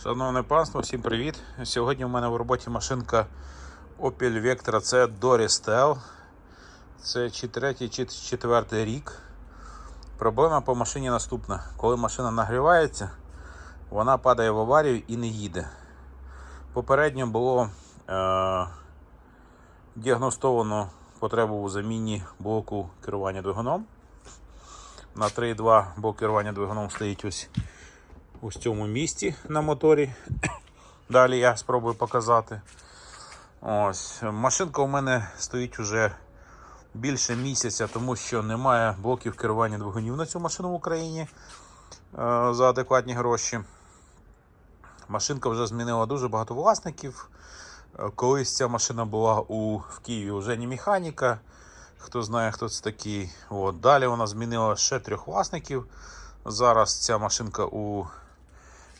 Шановне панство, всім привіт! Сьогодні в мене в роботі машинка Opel Vectra C Doristel. Це чи третій, чи четвертий рік. Проблема по машині наступна. Коли машина нагрівається, вона падає в аварію і не їде. Попередньо було е- діагностовано потребу у заміні блоку керування двигуном. На 3.2 блок керування двигуном стоїть ось ось цьому місці на моторі. Далі я спробую показати. Ось. Машинка у мене стоїть уже більше місяця, тому що немає блоків керування двигунів на цю машину в Україні е, за адекватні гроші. Машинка вже змінила дуже багато власників. Е, Колись ця машина була у, в Києві вже не механіка. Хто знає, хто це такий. От. Далі вона змінила ще трьох власників. Зараз ця машинка у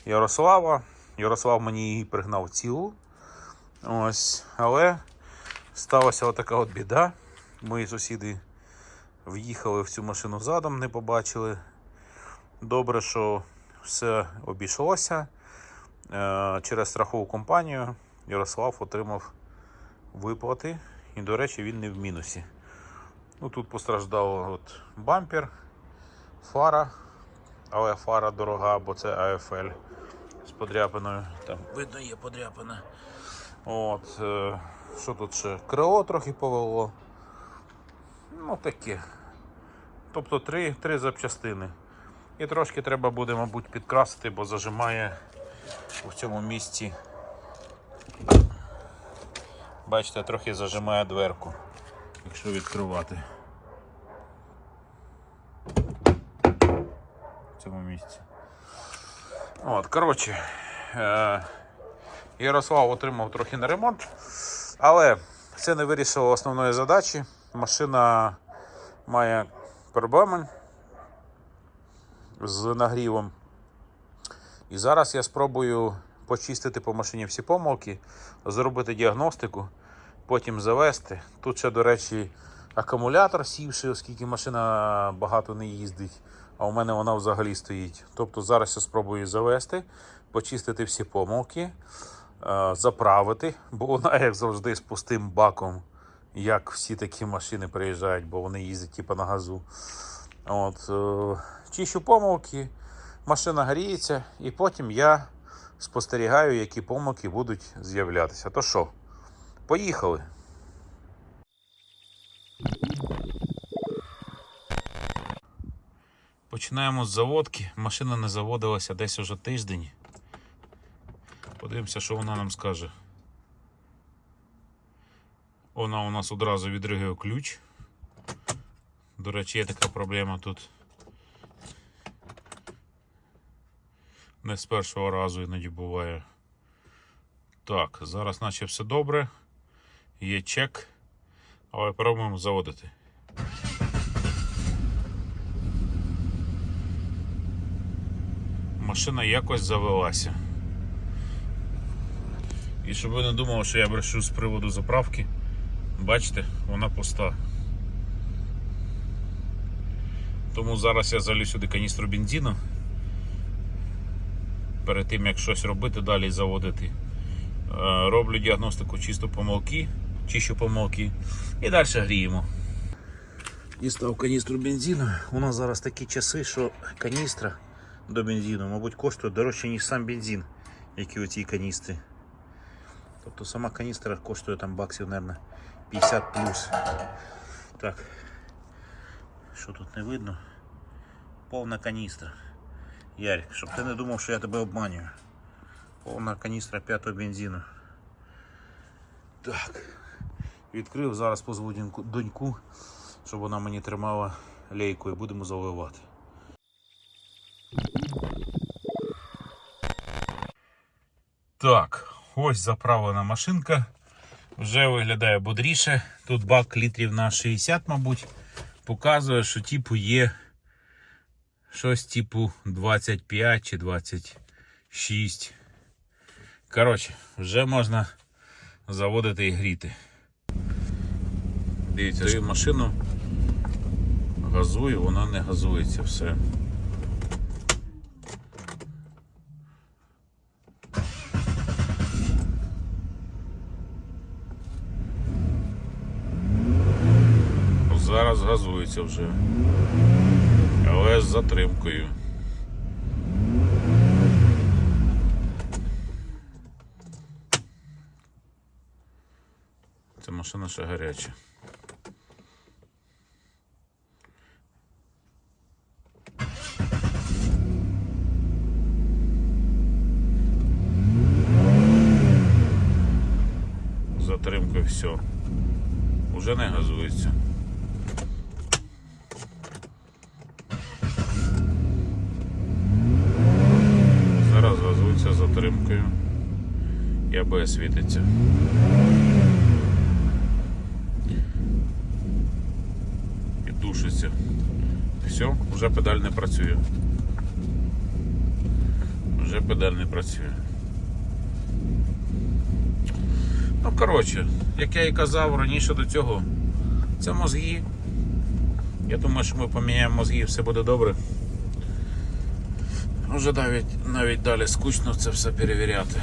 Ярослава. Ярослав мені її пригнав цілу. Ось. Але сталася отака от біда. Мої сусіди в'їхали в цю машину задом, не побачили. Добре, що все обійшлося. Е, Через страхову компанію Ярослав отримав виплати. І, до речі, він не в мінусі. Ну, тут постраждав от бампер, фара, але фара дорога, бо це АФЛ з подряпиною. Там видно є подряпина. От, е, що тут ще? Крило трохи повело. Ну таке. Тобто три, три запчастини. І трошки треба буде, мабуть, підкрасити, бо зажимає у цьому місці. Бачите, трохи зажимає дверку, якщо відкривати. В цьому місці. От, коротше, е, Ярослав отримав трохи на ремонт, але це не вирішило основної задачі. Машина має проблеми з нагрівом. І зараз я спробую почистити по машині всі помилки, зробити діагностику, потім завести. Тут ще, до речі, акумулятор сівший, оскільки машина багато не їздить, а у мене вона взагалі стоїть. Тобто зараз я спробую завести, почистити всі помилки, е, заправити, бо вона, як завжди, з пустим баком, як всі такі машини приїжджають, бо вони їздять типу, на газу. От, е, чищу помилки, машина гріється, і потім я спостерігаю, які помилки будуть з'являтися. То що, поїхали. Починаємо з заводки. Машина не заводилася десь уже тиждень. Подивимося, що вона нам скаже. Вона у нас одразу відригує ключ. До речі, є така проблема тут. Не з першого разу іноді буває. Так, зараз наче все добре. Є чек. Але пробуємо заводити. Машина якось завелася. І щоб ви не думали, що я брешу з приводу заправки, бачите, вона пуста. Тому зараз я залю сюди каністру бензину. Перед тим як щось робити, далі заводити. Е, Роблю діагностику чисто помилки, чищу помилки і далі гріємо. Дістав каністру бензину. У нас зараз такі часи, що каністра до бензину, мабуть, коштує дорожче, ніж сам бензин, який у цій каністрі. Тобто сама каністра коштує там баксів, мабуть, 50 плюс. Так. Що тут не видно? Повна каністра. Ярик, щоб ти не думав, що я тебе обманюю. Повна каністра п'ятого бензину. Так. Відкрив, зараз позву доньку- щоб вона мені тримала лейку і будемо заливати. Так, ось заправлена машинка. Вже виглядає бодріше. Тут бак літрів на 60, мабуть. Показує, що типу є щось типу 25 чи 26. Коротше, вже можна заводити і гріти. Дивіться, що машину газую, вона не газується все. Газується вже. Але з затримкою. Ця машина ще гаряча. Затримкою все. Уже не газується. З затримкою. І АБС світиться. І душиться. Все, вже педаль не працює. Вже педаль не працює. Ну, коротше, як я і казав раніше до цього, це мозги. Я думаю, що ми поміняємо мозги і все буде добре. Вже навіть, навіть далі скучно це все перевіряти.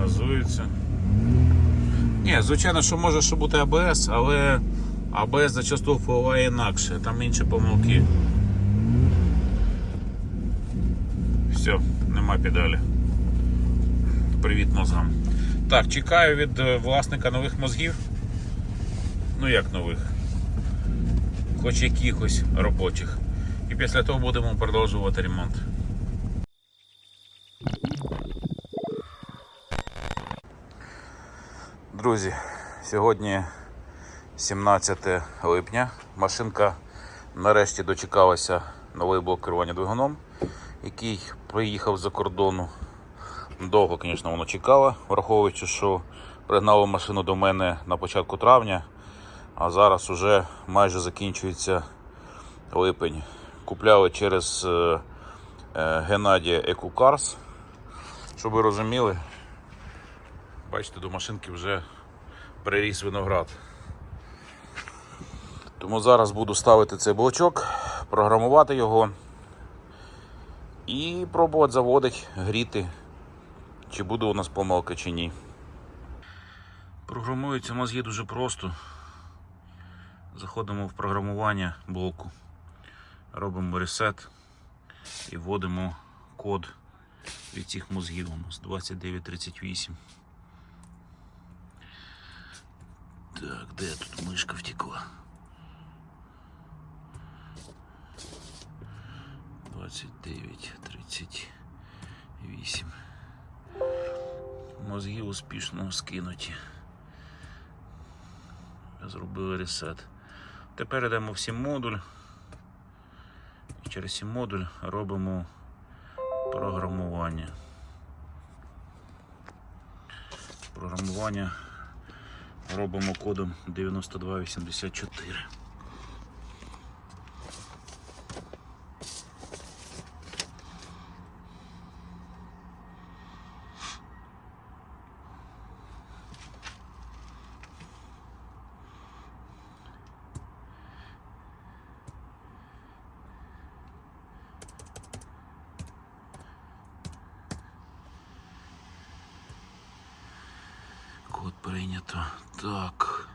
Газується. Ні, звичайно, що може що бути АБС, але АБС зачасту впливає інакше, там інші помилки. Все, нема педалі. Привіт мозгам. Так, чекаю від е, власника нових мозгів. Ну як нових? Хоч якихось робочих. І після того будемо продовжувати ремонт. Друзі, сьогодні 17 липня. Машинка нарешті дочекалася новий блок керування двигуном, який приїхав з-за кордону. Довго, звісно, воно чекало, враховуючи, що пригнало машину до мене на початку травня, а зараз уже майже закінчується липень. Купляли через е, е, Геннадія Екукарс. Щоб ви розуміли, бачите, до машинки вже приріс виноград. Тому зараз буду ставити цей блочок, програмувати його і пробувати заводити, гріти, чи буде у нас помилка чи ні. Програмуються мозги дуже просто. Заходимо в програмування блоку, робимо ресет і вводимо код від цих мозгів у нас 2938. Так, де тут мишка втекла? 2938. Мозги успішно скинуті. Зробили ресет. Тепер йдемо в сім модуль. І через сім модуль робимо програмування. Програмування робимо кодом 9284. Код прийнято. Так.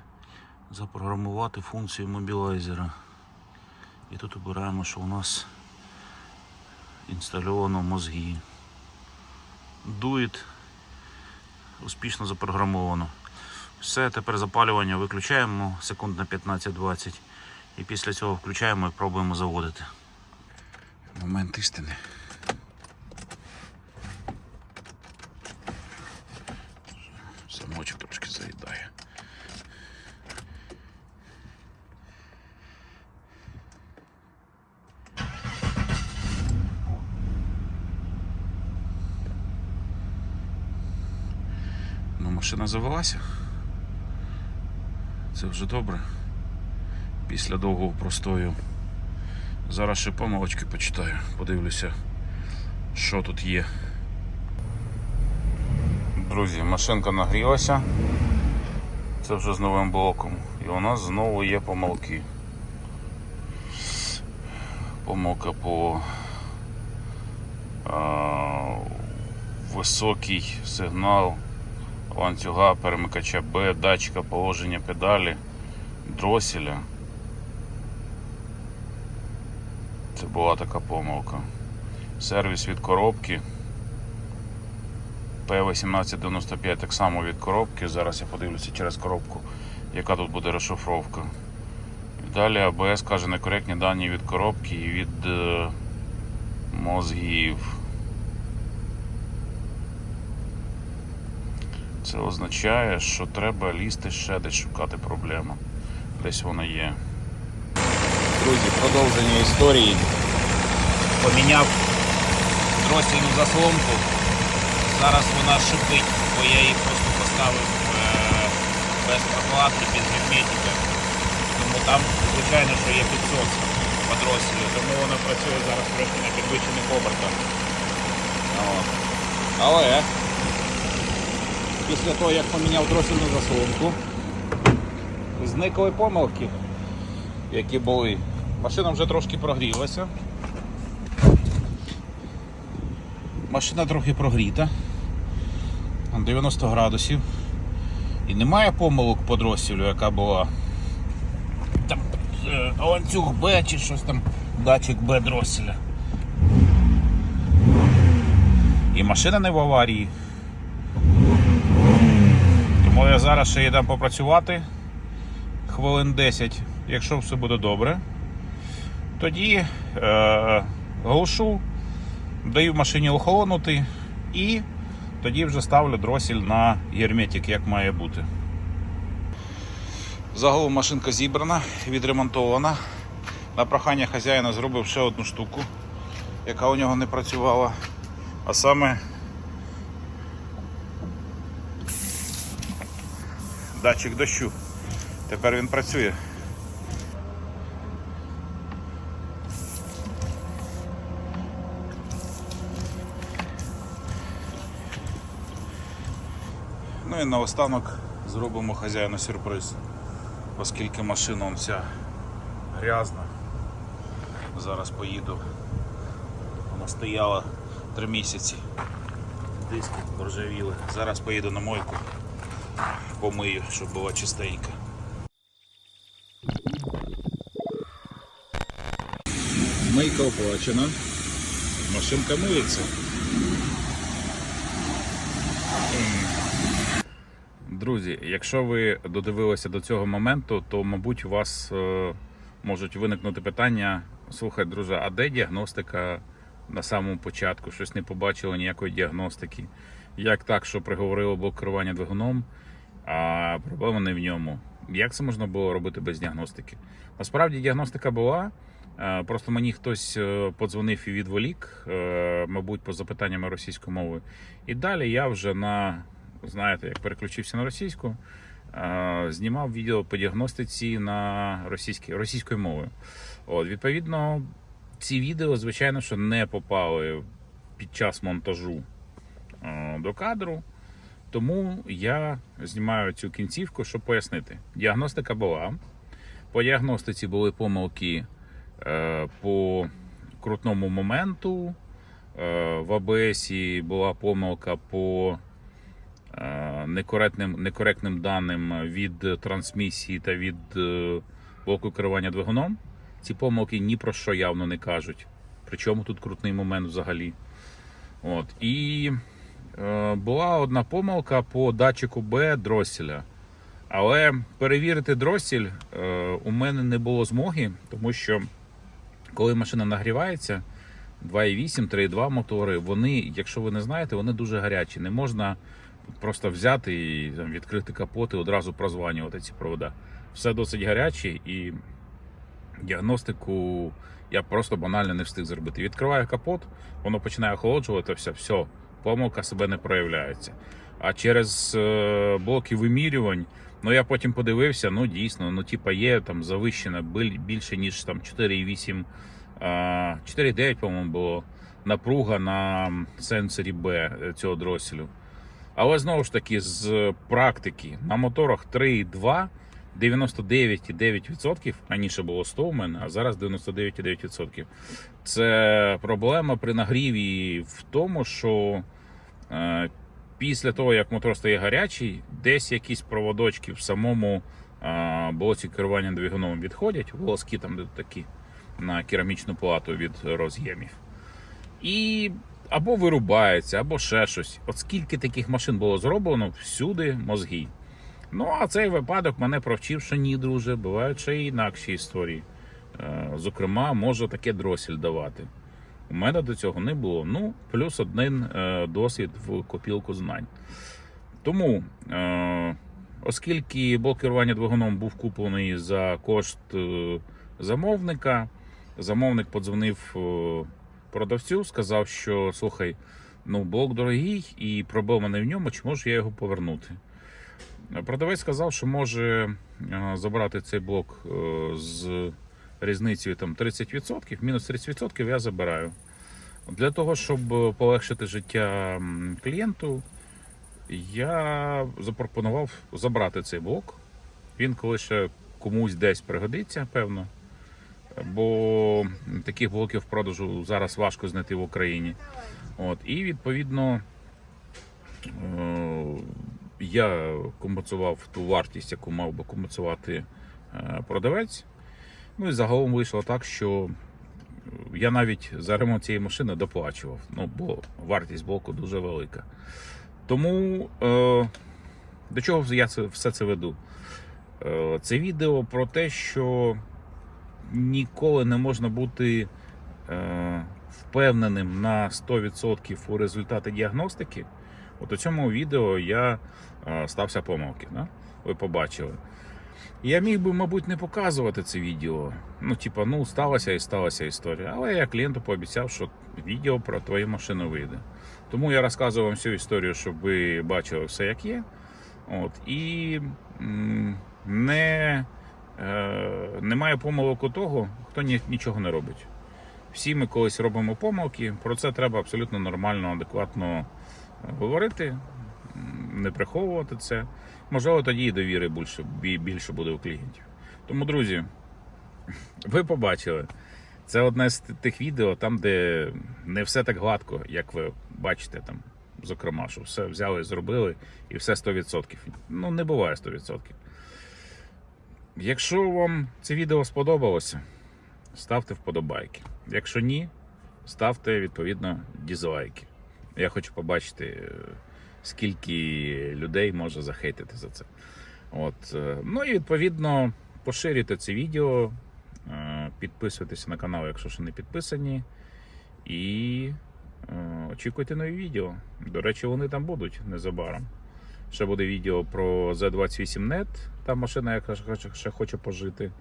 Запрограмувати функцію мобілайзера. І тут обираємо, що у нас інстальовано мозги. Дует. Успішно запрограмовано. Все, тепер запалювання виключаємо секунд на 15-20. І після цього включаємо і пробуємо заводити. Момент істини. Самочок трошки заїдає. Ну, машина завелася. Це вже добре. Після довгого простою. Зараз ще помилочки почитаю, подивлюся, що тут є. Друзі, машинка нагрілася. Це вже з новим блоком. І у нас знову є помилки. Помилка по а, високий сигнал ланцюга, перемикача Б, датчика положення педалі, дроселя. Це була така помилка. Сервіс від коробки. P1895 так само від коробки. Зараз я подивлюся через коробку, яка тут буде розшифровка. Далі АБС каже некоректні дані від коробки і від е, мозгів. Це означає, що треба лізти ще десь шукати проблему. Десь вона є. Друзі, продовження історії. Поміняв дросільну заслонку. Зараз вона шипить, бо я її просто поставив е, без прокладки, без герметика. Тому там, звичайно, що є підсос по дроселю, тому вона працює зараз трошки на підвищених обертах. Але після того, як поміняв дросільну заслонку, зникли помилки, які були. Машина вже трошки прогрілася. Машина трохи прогріта. 90 градусів. І немає помилок по дросілю, яка була. Там е, ланцюг Б чи щось там, датчик Б дросіля. І машина не в аварії. Тому я зараз ще їдам попрацювати хвилин 10, якщо все буде добре. Тоді е, глушу, даю машині охолонути і тоді вже ставлю дросель на герметик, як має бути. Загалом машинка зібрана, відремонтована. На прохання хазяїна зробив ще одну штуку, яка у нього не працювала. А саме датчик дощу. Тепер він працює. Ну і наостанок зробимо хазяїну сюрприз, оскільки машина вся грязна. Зараз поїду. Вона стояла три місяці. Диски поржавіли. Зараз поїду на мойку, помию, щоб була чистенька. Мийка оплачена. Машинка миється. Друзі, якщо ви додивилися до цього моменту, то мабуть у вас е, можуть виникнути питання: слухай, друже, а де діагностика на самому початку? Щось не побачили ніякої діагностики. Як так, що приговорило блок керування двигуном, а проблема не в ньому. Як це можна було робити без діагностики? Насправді діагностика була. е, Просто мені хтось е, подзвонив і відволік, е, мабуть, по запитаннями російської мови. І далі я вже на знаєте, як переключився на російську, знімав відео по діагностиці на російській, російською мовою. От, відповідно, ці відео, звичайно, що не попали під час монтажу до кадру. Тому я знімаю цю кінцівку, щоб пояснити. Діагностика була. По діагностиці були помилки е, по крутному моменту. Е, в АБС була помилка по е, некоректним, некоректним даним від трансмісії та від блоку керування двигуном. Ці помилки ні про що явно не кажуть. Причому тут крутний момент взагалі. От. І була одна помилка по датчику Б дроселя. Але перевірити дросель е, у мене не було змоги, тому що коли машина нагрівається, 2.8, 3.2 мотори, вони, якщо ви не знаєте, вони дуже гарячі. Не можна просто взяти і там, відкрити капот і одразу прозванювати ці провода. Все досить гаряче і діагностику я просто банально не встиг зробити. Відкриваю капот, воно починає охолоджуватися, все, помилка себе не проявляється. А через е, блоки вимірювань, ну я потім подивився, ну дійсно, ну типа є там завищена більше, ніж там 4,8, 4,9, по-моєму, було напруга на сенсорі Б е, цього дроселю. Але знову ж таки, з практики на моторах 3,2 99,9%, раніше було 100 у мене, а зараз 99,9%. Це проблема при нагріві в тому, що після того, як мотор стає гарячий, десь якісь проводочки в самому а, блоці керування двигуном відходять, волоски там такі на керамічну плату від роз'ємів. І або вирубається, або ще щось. От скільки таких машин було зроблено, всюди мозги. Ну, а цей випадок мене провчив, що ні, друже, бувають ще й інакші історії. Е, Зокрема, може таке дросіль давати. У мене до цього не було. Ну, плюс один е, досвід в копілку знань. Тому, е, оскільки блок керування двигуном був куплений за кошт е, замовника, замовник подзвонив продавцю, сказав, що слухай, ну блок дорогий і проблема не в ньому, чи можу я його повернути. Продавець сказав, що може забрати цей блок з різницею там 30%, мінус 30% я забираю. Для того, щоб е, полегшити життя клієнту, я запропонував забрати цей блок. Він коли ще комусь десь пригодиться, певно. Бо таких блоків продажу зараз важко знайти в Україні. От, і відповідно е, я компенсував ту вартість, яку мав би компенсувати е, продавець. Ну і загалом вийшло так, що я навіть за ремонт цієї машини доплачував. Ну, бо вартість блоку дуже велика. Тому е, до чого я це, все це веду? Е, це відео про те, що ніколи не можна бути е, впевненим на 100% у результати діагностики. От у цьому відео я е, стався помилки. Да? Ви побачили. Я міг би, мабуть, не показувати це відео. Ну, типа, ну, сталася і сталася історія. Але я клієнту пообіцяв, що відео про твою машину вийде. Тому я розказую вам всю історію, щоб ви бачили все, як є. От, і не, е, немає помилок у того, хто ні, нічого не робить. Всі ми колись робимо помилки, про це треба абсолютно нормально, адекватно говорити, не приховувати це. Можливо, тоді і довіри більше, більше буде у клієнтів. Тому, друзі, ви побачили. Це одне з тих відео, там, де не все так гладко, як ви бачите там. Зокрема, що все взяли, зробили і все 100%. Ну, не буває 100%. Якщо вам це відео сподобалося, ставте вподобайки. Якщо ні, ставте відповідно дізлайки. Я хочу побачити, е, скільки людей може захейтити за це. От. е, Ну і відповідно поширюйте це відео, е, підписуйтесь на канал, якщо ще не підписані. І е, очікуйте нові відео. До речі, вони там будуть незабаром. Ще буде відео про Z28net, та машина, яка ще хоче- пожити.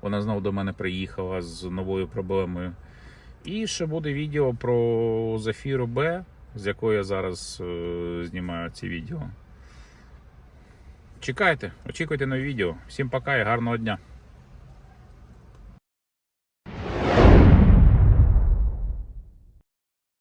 Вона знову до мене приїхала з новою проблемою. І ще буде відео про Zafira B, з якої я зараз е, знімаю ці відео. Чекайте, очікуйте на відео. Всім пока і гарного дня!